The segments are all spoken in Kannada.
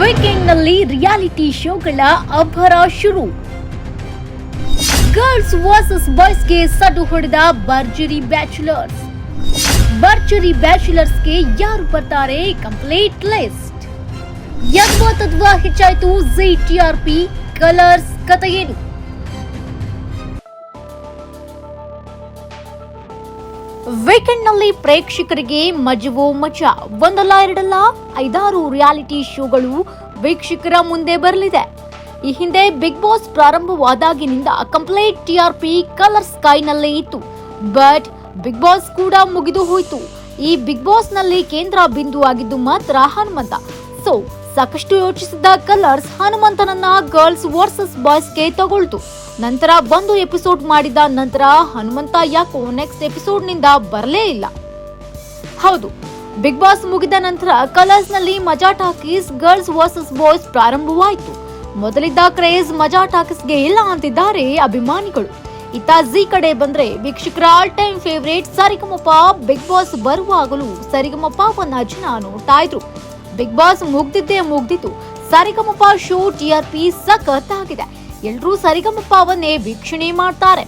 ವೀಕೆಂಡ್ನಲ್ಲಿ ರಿಯಾಲಿಟಿ ಶೋಗಳ ಅಬ್ಬರ ಶುರು. ಗರ್ಲ್ಸ್ ವರ್ಸಸ್ ಬಾಯ್ಸ್ಗೆ ಸಡ್ಡು ಹೊಡೆದ ಬರ್ಜರಿ ಬ್ಯಾಚುಲರ್ಸ್ ಬರ್ಜರಿ ಬ್ಯಾಚುಲರ್ಸ್ಗೆ ಯಾರು ಬರ್ತಾರೆ? ಕಂಪ್ಲೀಟ್ ಲಿಸ್ಟ್ ಯದ್ವಾ ತದ್ವಾ ಹೆಚ್ಚಾಯಿತು ಜಿ ಟಿಆರ್ಪಿ ಕಲರ್ಸ್ ಕಥೆ ವೀಕೆಂಡ್ನಲ್ಲಿ ಪ್ರೇಕ್ಷಕರಿಗೆ ಮಜವೋ ಮಜಾ. ಒಂದಲ್ಲ, ಎರಡಲ್ಲ, ಐದಾರು ರಿಯಾಲಿಟಿ ಶೋಗಳು ವೀಕ್ಷಕರ ಮುಂದೆ ಬರಲಿದೆ. ಈ ಹಿಂದೆ ಬಿಗ್ ಬಾಸ್ ಪ್ರಾರಂಭವಾದಾಗಿನಿಂದ ಕಂಪ್ಲೀಟ್ ಟಿಆರ್ಪಿ ಕಲರ್ ಸ್ಕೈನಲ್ಲೇ ಇತ್ತು. ಬಟ್ ಬಿಗ್ ಬಾಸ್ ಕೂಡ ಮುಗಿದು ಹೋಯಿತು. ಈ ಬಿಗ್ ಬಾಸ್ನಲ್ಲಿ ಕೇಂದ್ರ ಬಿಂದು ಆಗಿದ್ದು ಮಾತ್ರ ಹನುಮಂತ. ಸೊ ಸಾಕಷ್ಟು ಯೋಚಿಸಿದ ಕಲರ್ಸ್ ಹನುಮಂತನನ್ನ ಗರ್ಲ್ಸ್ ವರ್ಸಸ್ ಬಾಯ್ಸ್ಗೆ ತಗೊಳ್ತು. ನಂತರ ಬಂದು ಎಪಿಸೋಡ್ ಮಾಡಿದ ನಂತರ ಹನುಮಂತ ಯಾಕೋ ನೆಕ್ಸ್ಟ್ ಎಪಿಸೋಡ್ನಿಂದ ಬರಲೇ ಇಲ್ಲ. ಹೌದು, ಬಿಗ್ ಬಾಸ್ ಮುಗಿದ ನಂತರ ಕಲರ್ಸ್ನಲ್ಲಿ ಮಜಾ ಟಾಕೀಸ್ ಗರ್ಲ್ಸ್ ವರ್ಸಸ್ ಬಾಯ್ಸ್ ಪ್ರಾರಂಭವಾಯಿತು. ಮೊದಲಿದ್ದ ಕ್ರೇಜ್ ಮಜಾ ಟಾಕೀಸ್ಗೆ ಇಲ್ಲ ಅಂತಿದ್ದಾರೆ ಅಭಿಮಾನಿಗಳು. ಇತ್ತ ಜಿ ಕಡೆ ಬಂದ್ರೆ ವೀಕ್ಷಕರ all time favourite Sarigamapa Bigg Boss ಬರುವಾಗಲೂ ಸರಿಗಮಪವನ್ನ ಜನ ನೋಡ್ತಾ ಇದ್ರು. ಬಿಗ್ ಬಾಸ್ ಮುಗ್ದಿದ್ದೇ ಮುಗ್ದಿತು ಸರಿಗಮಪ ಶೋ ಟಿಆರ್ಪಿ ಸಖತ್ ಆಗಿದೆ ಎಲ್ರೂ ಸರಿಗಮಪವನ್ನೇ ವೀಕ್ಷಣೆ ಮಾಡ್ತಾರೆ.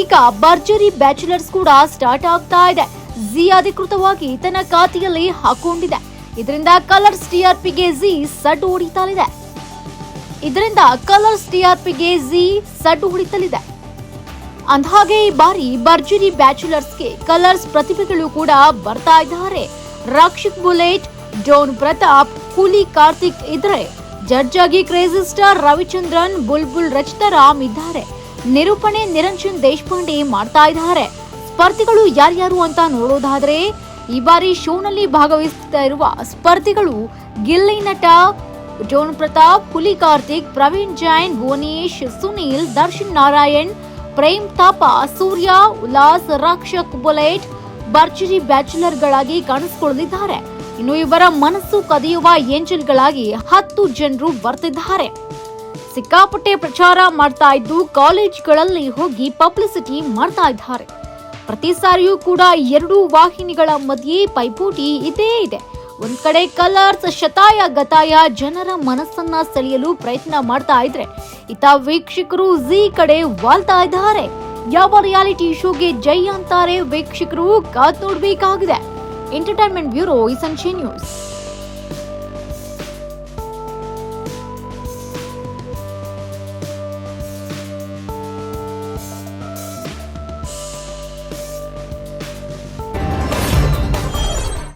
ಈಗ ಭರ್ಜರಿ ಬ್ಯಾಚುಲರ್ಸ್ ಕೂಡ ಸ್ಟಾರ್ಟ್ ಆಗ್ತಾ ಇದೆ. ಜಿ ಅಧಿಕೃತವಾಗಿ ತನ್ನ ಖಾತೆಯಲ್ಲಿ ಹಾಕೊಂಡಿದೆ. ಇದರಿಂದ ಕಲರ್ಸ್ ಟಿಆರ್ಪಿಗೆ ಜಿ ಸಡ್ ಹೊಡಿತಲಿದೆ. ಇದರಿಂದ ಕಲರ್ಸ್ ಟಿಆರ್ಪಿಗೆ ಜಿ ಸಡ್ ಹೊಡಿತಲಿದೆ. ಅಂದಹಾಗೆ ಈ ಬಾರಿ ಭರ್ಜರಿ ಬ್ಯಾಚುಲರ್ಸ್ಗೆ ಕಲರ್ಸ್ ಪ್ರತಿಭೆಗಳು ಕೂಡ ಬರ್ತಾ ಇದ್ದಾರೆ. ರಕ್ಷಿತ್ ಬುಲೆಟ್ ಡೋನ್ ಪ್ರತಾಪ್ ಕೂಲಿ ಕಾರ್ತಿಕ್ ಇದ್ರೆ ಜಡ್ಜ್ ಆಗಿ ಕ್ರೇಜಿ ಸ್ಟಾರ್ ರವಿಚಂದ್ರನ್, ಬುಲ್ಬುಲ್ ರಚಿತಾರಾಮ್ ಇದ್ದಾರೆ. ನಿರೂಪಣೆ ನಿರಂಜನ್ ದೇಶಪಾಂಡೆ ಮಾಡ್ತಾ ಇದ್ದಾರೆ. ಸ್ಪರ್ಧಿಗಳು ಯಾರ್ಯಾರು ಅಂತ ನೋಡೋದಾದ್ರೆ, ಈ ಬಾರಿ ಶೋನಲ್ಲಿ ಭಾಗವಹಿಸ್ತಾ ಇರುವ ಸ್ಪರ್ಧಿಗಳು ಗಿಲ್ಲಿ ನಟ ಜೋನ್ ಪ್ರತಾಪ್ ಕುಲಿ ಕಾರ್ತಿಕ್, ಪ್ರವೀಣ್ ಜೈನ್, ಭುವನೇಶ್, ಸುನೀಲ್, ದರ್ಶನ್ ನಾರಾಯಣ್, ಪ್ರೇಮ್ ತಾಪ, ಸೂರ್ಯ, ಉಲ್ಲಾಸ್ ರಕ್ಷಕ್ ಬುಲೆಟ್ ಭರ್ಜರಿ ಬ್ಯಾಚುಲರ್ಗಳಾಗಿ ಕಾಣಿಸಿಕೊಳ್ಳಲಿದ್ದಾರೆ ಇನ್ನು ಇವರ ಮನಸ್ಸು ಕದಿಯುವ ಏಂಜಲ್ಗಳಾಗಿ ಹತ್ತು ಜನರು ಬರ್ತಿದ್ದಾರೆ. ಸಿಕ್ಕಾಪಟ್ಟೆ ಪ್ರಚಾರ ಮಾಡ್ತಾ ಇದ್ದು ಕಾಲೇಜ್ಗಳಲ್ಲಿ ಹೋಗಿ ಪಬ್ಲಿಸಿಟಿ ಮಾಡ್ತಾ ಇದ್ದಾರೆ. ಪ್ರತಿ ಸಾರಿಯೂ ಕೂಡ ಎರಡು ವಾಹಿನಿಗಳ ಮಧ್ಯೆ ಪೈಪೋಟಿ ಇದೇ ಇದೆ. ಒಂದ್ ಕಡೆ ಕಲರ್ಸ್ ಶತಾಯ ಗತಾಯ ಜನರ ಮನಸ್ಸನ್ನ ಸೆಳೆಯಲು ಪ್ರಯತ್ನ ಮಾಡ್ತಾ ಇದ್ರೆ ಇತ ವೀಕ್ಷಕರು ಜಿ ಕಡೆ ವಾಲ್ತಾ ಇದ್ದಾರೆ. ಯಾವ ರಿಯಾಲಿಟಿ ಶೋಗೆ ಜೈ ಅಂತಾರೆ ವೀಕ್ಷಕರು ಕಾದ್ ನೋಡ್ಬೇಕಾಗಿದೆ. Entertainment Bureau is News.